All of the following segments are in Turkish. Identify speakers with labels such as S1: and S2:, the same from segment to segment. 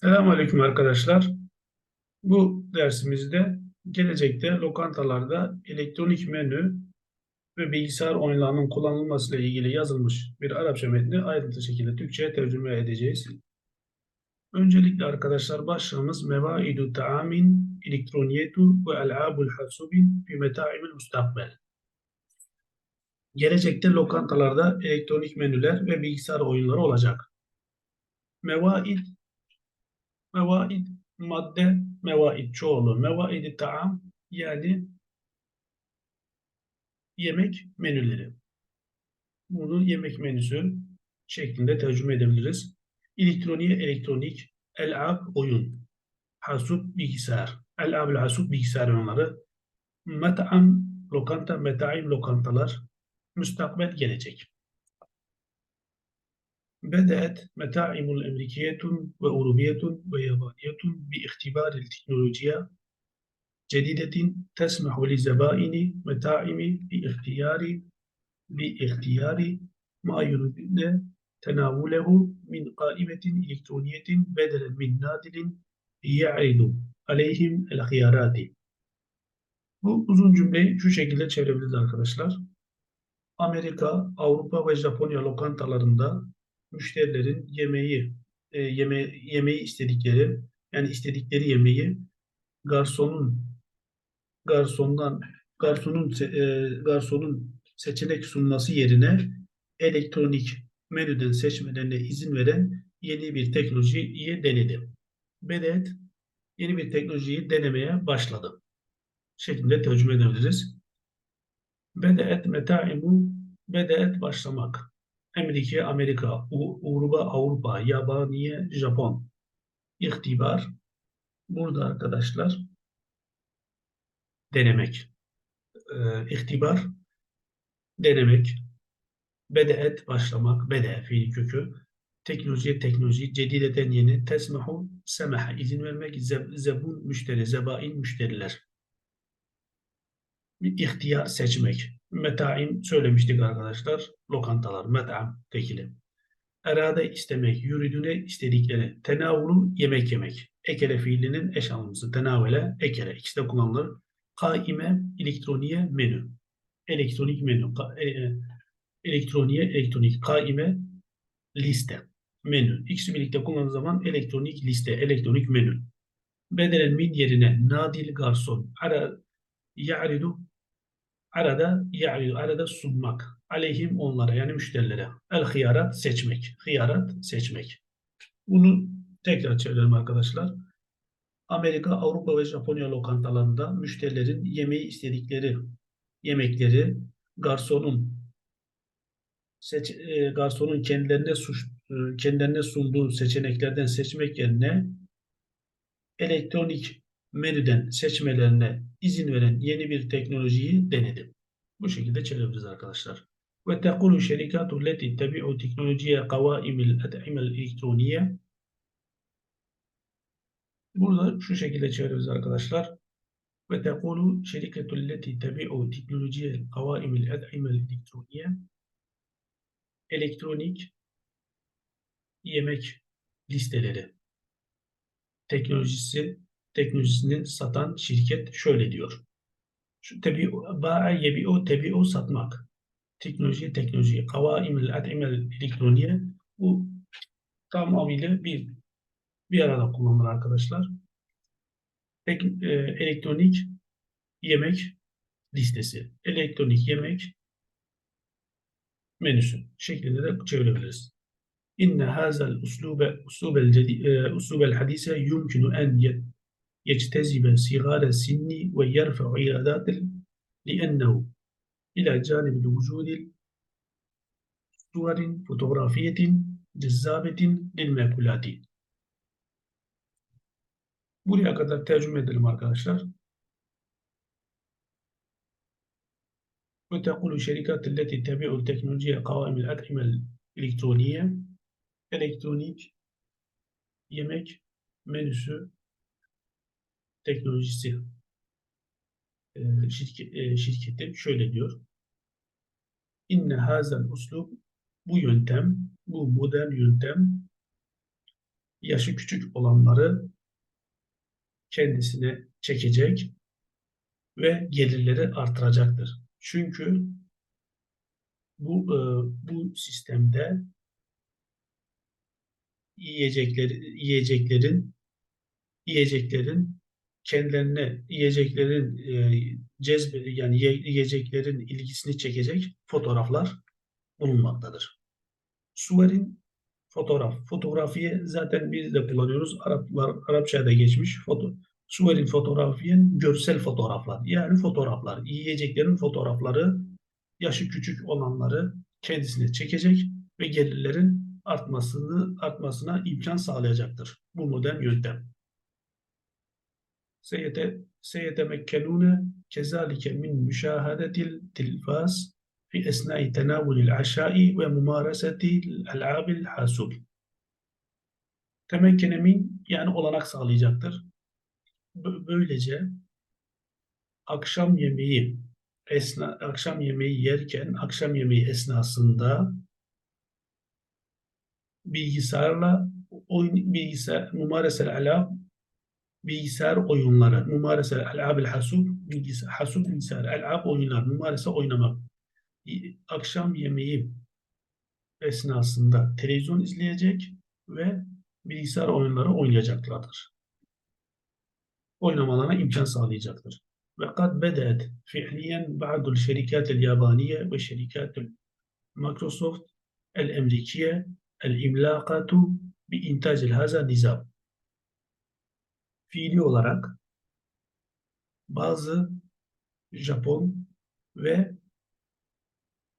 S1: Selamünaleyküm arkadaşlar. Bu dersimizde gelecekte lokantalarda elektronik menü ve bilgisayar oyunlarının kullanılmasıyla ilgili yazılmış bir Arapça metni ayrıntılı şekilde Türkçe'ye tercüme edeceğiz. Öncelikle arkadaşlar başlığımız Mevaidu ta'amin elektroniyetu ve el'abul hasubin fi meta'imil mustakbel. Gelecekte lokantalarda elektronik menüler ve bilgisayar oyunları olacak. Mevaid Mevaid madde, mevaid çoğulu. Mevaid taam yani yemek menüleri. Bunu yemek menüsü şeklinde tercüme edebiliriz. Elektroniğe elektronik, el-ab oyun, hasub bilgisayar, el-ab hasub bilgisayar oyunları, met'am lokanta, met'aim lokantalar, müstakbel gelecek. بدأت متاعم الأمريكية وأوروبية ويابانية باختبار التكنولوجيا جديدة تسمح لزبائن متاعم باختيار باختيار ما يريدون تناوله من قائمة إلكترونية بدلا من نادل يعرض عليهم الخيارات. Bu uzun cümleyi şu şekilde çevirebiliriz arkadaşlar. Amerika, Avrupa ve Japonya lokantalarında müşterilerin yemeği e, yeme yemeği istedikleri yani istedikleri yemeği garsonun garsondan garsonun e, garsonun seçenek sunması yerine elektronik menüden seçmelerine izin veren yeni bir teknolojiyi denedi. Bedet yeni bir teknolojiyi denemeye başladı. Şeklinde tercüme edebiliriz. Bedet metaimu bedet başlamak. Amerika, Amerika, Uruba, Avrupa, Yabaniye, Japon. İhtibar. Burada arkadaşlar denemek. Ee, ihtibar denemek. Bedeet başlamak. Bede fiil kökü. Teknolojiye teknoloji. Cedideten yeni. Tesmahu semaha izin vermek. Zeb, zebun müşteri. Zebain müşteriler. Bir ihtiyar seçmek. Metaim söylemiştik arkadaşlar. Lokantalar, met'am tekili. Erade istemek, yürüdüğüne istedikleri. Tenavulu yemek yemek. Ekele fiilinin eş anlamlısı. Tenavele, ekele. İkisi de kullanılır. Kaime, elektroniye, menü. Elektronik menü. E, e, elektroniye, elektronik. Kaime, liste. Menü. İkisi birlikte kullanıldığı zaman elektronik liste, elektronik menü. Bedelen min yerine nadil garson. Ara ya'ridu Arada yani arada sunmak. Aleyhim onlara yani müşterilere. El hıyarat seçmek. Hıyarat seçmek. Bunu tekrar çevirelim arkadaşlar. Amerika, Avrupa ve Japonya lokantalarında müşterilerin yemeği istedikleri yemekleri garsonun seç, e, garsonun kendilerine suç, e, kendilerine sunduğu seçeneklerden seçmek yerine elektronik menüden seçmelerine izin veren yeni bir teknolojiyi denedim. Bu şekilde çevirebiliriz arkadaşlar. Ve tekulu şerikatu leti tebi'u teknolojiye kavaimil ed'imel elektroniye Burada şu şekilde çeviririz arkadaşlar. Ve tekulu şerikatu leti tebi'u teknolojiye kavaimil ed'imel elektroniye Elektronik yemek listeleri teknolojisi teknolojisini satan şirket şöyle diyor. Şu tebi ba'a yebi'u tebi'u satmak. Teknoloji, teknoloji. Kavaimil ad'imel elektroniye. Bu tamamıyla bir bir arada kullanılır arkadaşlar. Tek, e, elektronik yemek listesi. Elektronik yemek menüsü şeklinde de çevirebiliriz. İnne hazel uslube uslubel e, uslubel hadise yumkinu en يجتذب صغار السن ويرفع إيرادات لأنه إلى جانب الوجود صور فوتوغرافية جذابة للمأكولات. Buraya kadar tercüme edelim arkadaşlar. وتقول الشركات التي تبيع التكنولوجيا قوائم الأطعمة الإلكترونية elektronik yemek menüsü teknolojisi e, e, şirketi şöyle diyor. İnne hazel uslub bu yöntem, bu modern yöntem yaşı küçük olanları kendisine çekecek ve gelirleri artıracaktır. Çünkü bu e, bu sistemde yiyecekler yiyeceklerin yiyeceklerin kendilerine yiyeceklerin e, cezbe yani yiyeceklerin ilgisini çekecek fotoğraflar bulunmaktadır. Suverin fotoğraf. Fotoğrafiye zaten biz de kullanıyoruz. Araplar, Arapçada geçmiş. Foto, suverin fotoğrafiyen görsel fotoğraflar. Yani fotoğraflar. Yiyeceklerin fotoğrafları yaşı küçük olanları kendisine çekecek ve gelirlerin artmasını artmasına imkan sağlayacaktır. Bu modern yöntem. سيتمكنون كذلك من مشاهدة التلفاز في أثناء تناول العشاء وممارسة الألعاب الحاسوب. Temekkene min yani olanak sağlayacaktır. Böylece akşam yemeği esna, akşam yemeği yerken akşam yemeği esnasında bilgisayarla oyun bilgisayar mumaresel alab bilgisayar oyunları, mümarese, el-ab-ül hasub, bilgisayar, hasub bilgisayar, el-ab oyunlar, mümarese oynamak, akşam yemeği esnasında televizyon izleyecek ve bilgisayar oyunları oynayacaklardır. Oynamalarına imkan sağlayacaktır. Ve kad bedet fiiliyen ba'dul şerikatel yabaniye ve şerikatel Microsoft el-Emrikiye el-imlakatu bi intacil haza nizam. Fiili olarak bazı Japon ve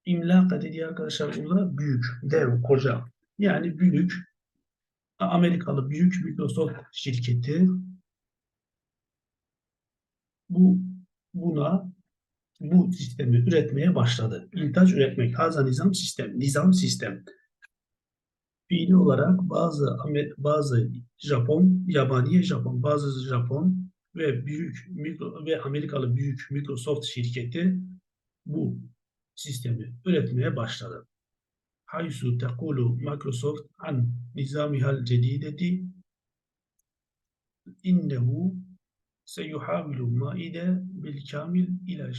S1: imlaka dediği arkadaşlar burada büyük, dev, koca. Yani büyük, Amerikalı büyük Microsoft şirketi bu buna bu sistemi üretmeye başladı. İntaç üretmek. Haza nizam sistem. Nizam sistem fiili olarak bazı bazı Japon, yabaniye Japon, bazı Japon ve büyük ve Amerikalı büyük Microsoft şirketi bu sistemi üretmeye başladı. Haysu tekulu Microsoft an nizamihal cedideti innehu seyuhavilu maide bil kamil ila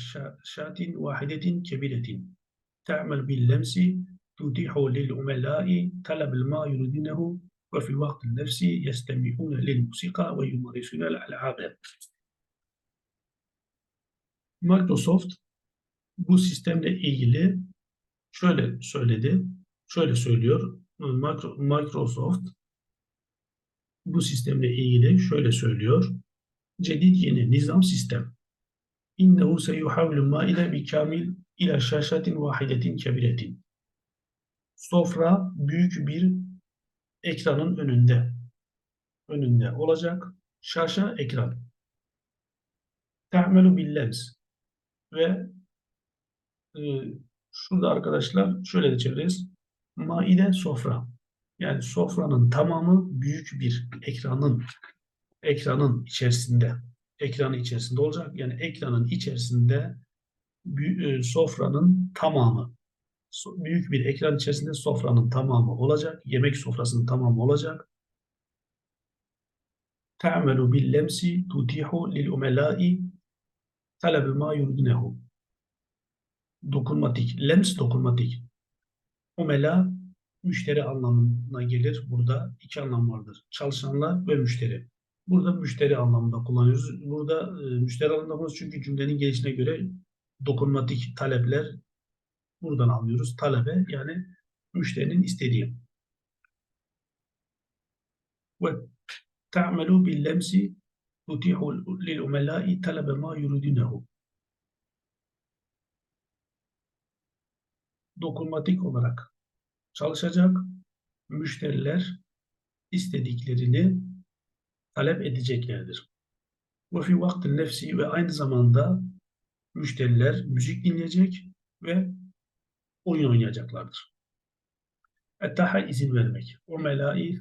S1: şatin vahidetin kebiretin. Ta'mel bil lemsi tutihu lil umelai طلب ما يريدونه وفي الوقت نفسه يستمعون للموسيقى ويمارسون الألعاب. Microsoft bu sistemle ilgili şöyle söyledi, şöyle söylüyor. Microsoft bu sistemle ilgili şöyle söylüyor. Cedid yeni nizam sistem. İnnehu seyuhavlu maile bi kamil ila şaşatin vahidetin kebiretin. Sofra büyük bir ekranın önünde. Önünde olacak. Şaşa ekran. Te'melu bil lens. Ve e, şurada arkadaşlar şöyle de çeviririz. Maide sofra. Yani sofranın tamamı büyük bir ekranın ekranın içerisinde ekranın içerisinde olacak. Yani ekranın içerisinde e, sofranın tamamı büyük bir ekran içerisinde sofranın tamamı olacak. Yemek sofrasının tamamı olacak. Ta'melu bil lemsi tutihu lil umelai talebe ma yurdunehu. Dokunmatik. Lems dokunmatik. Umela müşteri anlamına gelir. Burada iki anlam vardır. Çalışanlar ve müşteri. Burada müşteri anlamında kullanıyoruz. Burada e, müşteri anlamında kullanıyoruz çünkü cümlenin gelişine göre dokunmatik talepler buradan alıyoruz. Talebe yani müşterinin istediği. Ve ta'melu bil lemsi tutihu lil umelai talebe ma yuridunehu. Dokunmatik olarak çalışacak müşteriler istediklerini talep edeceklerdir. Ve fi vaktin nefsi ve aynı zamanda müşteriler müzik dinleyecek ve oyun oynayacaklardır. Ettaha izin vermek. O melai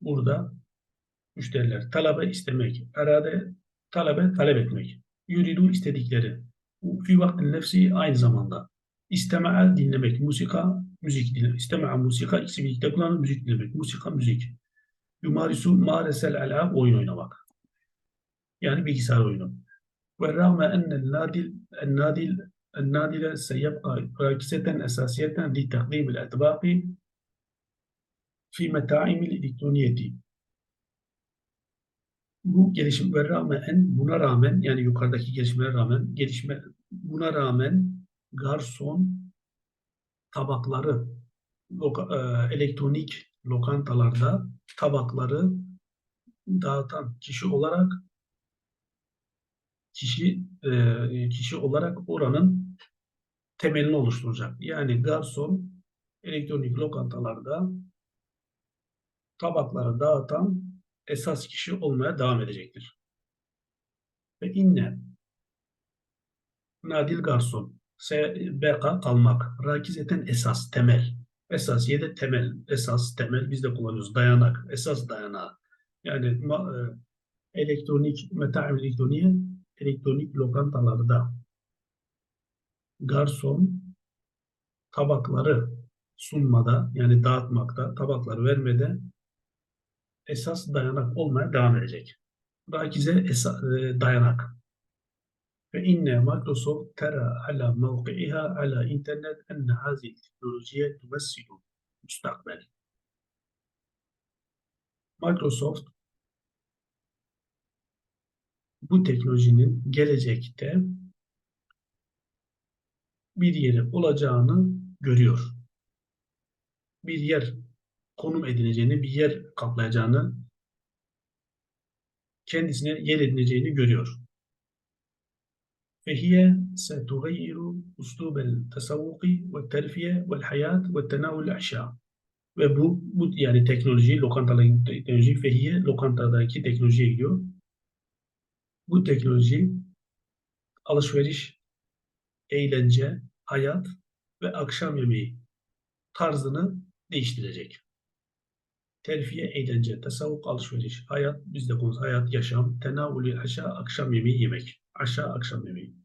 S1: burada müşteriler talabe istemek, erade talabe talep etmek. Yuridu istedikleri. Fi vaktin nefsi aynı zamanda. İstemel dinlemek, musika müzik dinlemek. İstema'a musika ikisi birlikte kullanılır müzik dinlemek. Musika müzik. Yumarisu maresel al'ab oyun oynamak. Yani bilgisayar oyunu. Ve rağme ennel nadil ennadil النادلة سيبقى راكزة أساسية لتقديم الأطباق في متاعم الإلكترونية bu gelişimlere rağmen buna rağmen yani yukarıdaki gelişmelere rağmen gelişme buna rağmen garson tabakları loka, e, elektronik lokantalarda tabakları dağıtan kişi olarak kişi e, kişi olarak oranın temelini oluşturacak. Yani garson elektronik lokantalarda tabakları dağıtan esas kişi olmaya devam edecektir. Ve inne nadil garson beka kalmak rakizeten esas temel esas de temel esas temel biz de kullanıyoruz dayanak esas dayanağı yani e, elektronik metaim elektroniğe elektronik lokantalarda garson tabakları sunmada yani dağıtmakta tabakları vermede esas dayanak olmaya devam edecek. Rakize esa, e, dayanak. Ve inne Microsoft tera ala mevki'iha ala internet enne hazi teknolojiye tümessilu müstakbel. Microsoft bu teknolojinin gelecekte bir yeri olacağını görüyor. Bir yer konum edineceğini, bir yer kaplayacağını, kendisine yer edineceğini görüyor. فهي ستغير أسلوب التسوق والترفيه والحياة والتناول الأشياء ve bu, bu yani teknoloji, lokantaların teknoloji, fehiye lokantadaki teknolojiye gidiyor. Bu teknoloji alışveriş, eğlence, hayat ve akşam yemeği tarzını değiştirecek terfiye, eğlence, tasavvuk, alışveriş, hayat, bizde konumuz hayat, yaşam, tenavülü aşağı, akşam yemeği yemek. Aşağı akşam yemeği.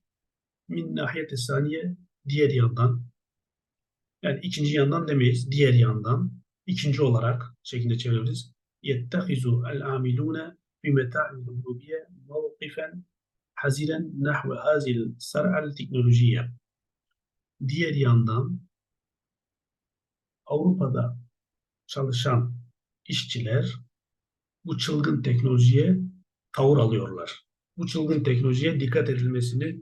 S1: Min nahiyeti saniye, diğer yandan, yani ikinci yandan demeyiz, diğer yandan, ikinci olarak şeklinde çeviririz. Yettehizu el-amilune bi meta'il urubiye mevkifen haziren nahve hazil sar'al teknolojiye. Diğer yandan Avrupa'da çalışan işçiler bu çılgın teknolojiye tavır alıyorlar. Bu çılgın teknolojiye dikkat edilmesini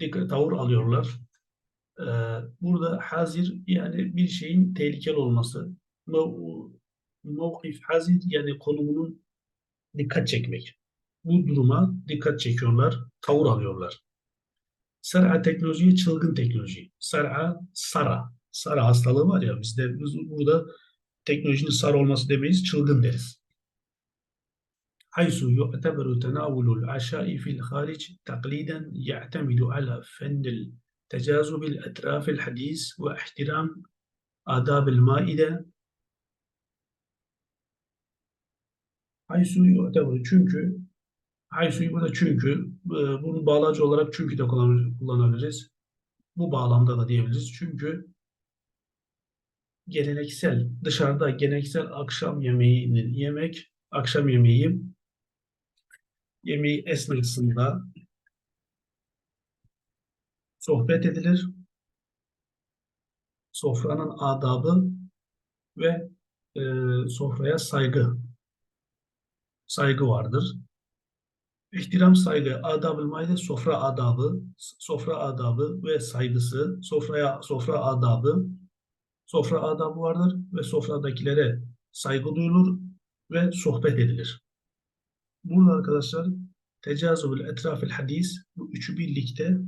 S1: dikkat, tavır alıyorlar. Ee, burada hazir yani bir şeyin tehlikeli olması. Mevkif hazir yani konumunun dikkat çekmek bu duruma dikkat çekiyorlar, tavır alıyorlar. Sar'a teknolojiye çılgın teknoloji. Sar'a, sara. Sara hastalığı var ya bizde biz burada teknolojinin sar olması demeyiz, çılgın deriz. Haysu yu'teberu tenavulul aşai fil haric takliden ya'temidu ala fendil tecazubil etrafil hadis ve ihtiram adabil maide Haysu yu'teberu çünkü Haysu'yu burada çünkü e, bunu bağlacı olarak çünkü de kullanabiliriz. Bu bağlamda da diyebiliriz. Çünkü geleneksel dışarıda geleneksel akşam yemeğini yemek akşam yemeği yemeği esnasında sohbet edilir. Sofranın adabı ve e, sofraya saygı saygı vardır. İhtiram saygı, adab-ı maide sofra adabı, sofra adabı ve saygısı, sofraya sofra adabı sofra adabı vardır ve sofradakilere saygı duyulur ve sohbet edilir. Burada arkadaşlar tecazübül etrafil hadis bu üçü birlikte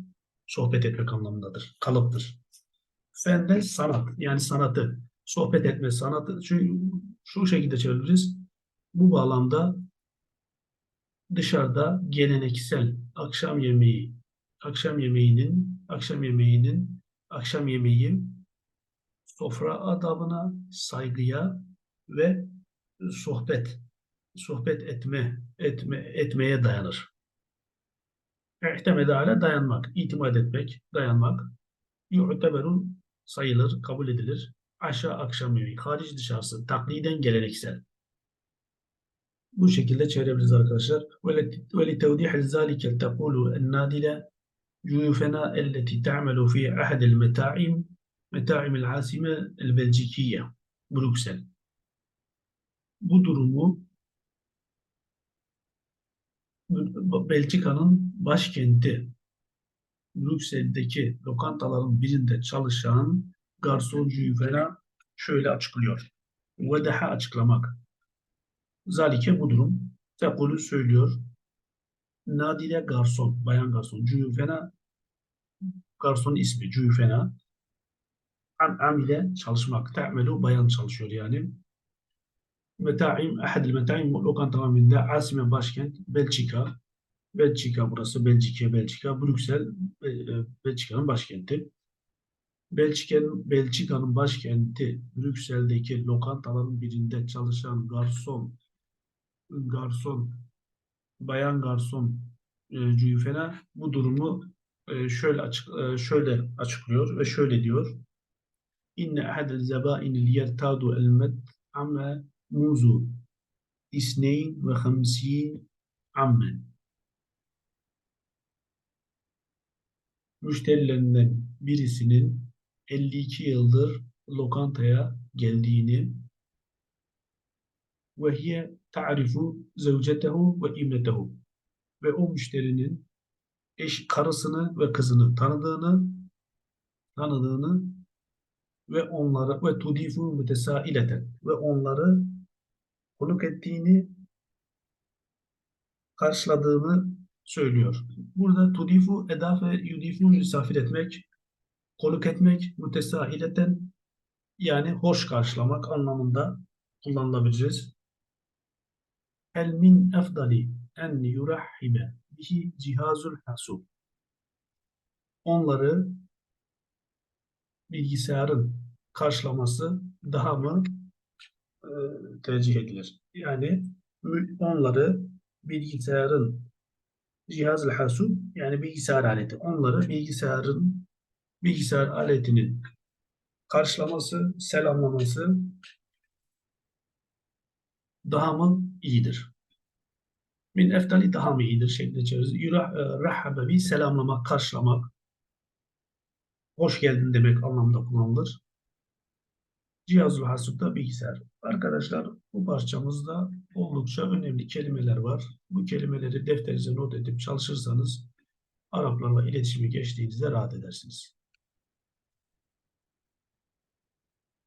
S1: sohbet etmek anlamındadır. Kalıptır. Fen de sanat yani sanatı. Sohbet etme sanatı. Çünkü şu şekilde çeviririz. Bu bağlamda dışarıda geleneksel akşam yemeği, akşam yemeğinin, akşam yemeğinin, akşam yemeği sofra adabına, saygıya ve sohbet, sohbet etme, etme etmeye dayanır. İhtemede ale dayanmak, itimat etmek, dayanmak. Yu'teberun sayılır, kabul edilir. aşağı akşam yemeği, hariç dışarısı, takliden geleneksel bu şekilde çevirebiliriz arkadaşlar. Ve tevdih zalike tekulu en nadile cuyufena elleti ta'melu fi ahad el meta'im meta'im el asime el belcikiye Brüksel. Bu durumu Belçika'nın başkenti Brüksel'deki lokantaların birinde çalışan garson Juvena şöyle açıklıyor. Vedeha açıklamak. Zalike bu durum. Tekulu söylüyor. Nadile garson, bayan garson. Juvena garson ismi Juvena. Am, amile çalışmak. Te'melu bayan çalışıyor yani. Metaim, ahadil metaim lokantaların birinde asime başkent Belçika. Belçika burası Belçika, Belçika, Brüksel, e, e, Belçika'nın başkenti. Belçika'nın Belçika'nın başkenti Brüksel'deki lokantaların birinde çalışan garson garson bayan garson e, Cüyfena bu durumu e, şöyle açık e, şöyle açıklıyor ve şöyle diyor. İnne ahadel zebainil yertadu el met'ame muzu isneyn ve hamsin ammen müşterilerinden birisinin 52 yıldır lokantaya geldiğini ve hiye ta'rifu zevcetehu ve ibnetehu ve o müşterinin eş karısını ve kızını tanıdığını tanıdığını ve onları ve tudifu mütesaileten ve onları konuk ettiğini karşıladığını söylüyor. Burada tudifu edaf ve yudifu misafir etmek, konuk etmek, mütesahileten yani hoş karşılamak anlamında kullanılabiliriz. El min efdali en yurahhibe bihi cihazul hasub. Onları bilgisayarın karşılaması daha mı e, tercih edilir? Yani onları bilgisayarın cihaz hasub yani bilgisayar aleti. Onları bilgisayarın bilgisayar aletinin karşılaması, selamlaması daha mı iyidir? Min eftali daha mı iyidir şeklinde çeviririz. Yurahhabe bir selamlamak, karşılamak, hoş geldin demek anlamda kullanılır. Cihazul hasupta bilgisayar. Arkadaşlar bu parçamızda oldukça önemli kelimeler var. Bu kelimeleri defterinize not edip çalışırsanız Araplarla iletişimi geçtiğinizde rahat edersiniz.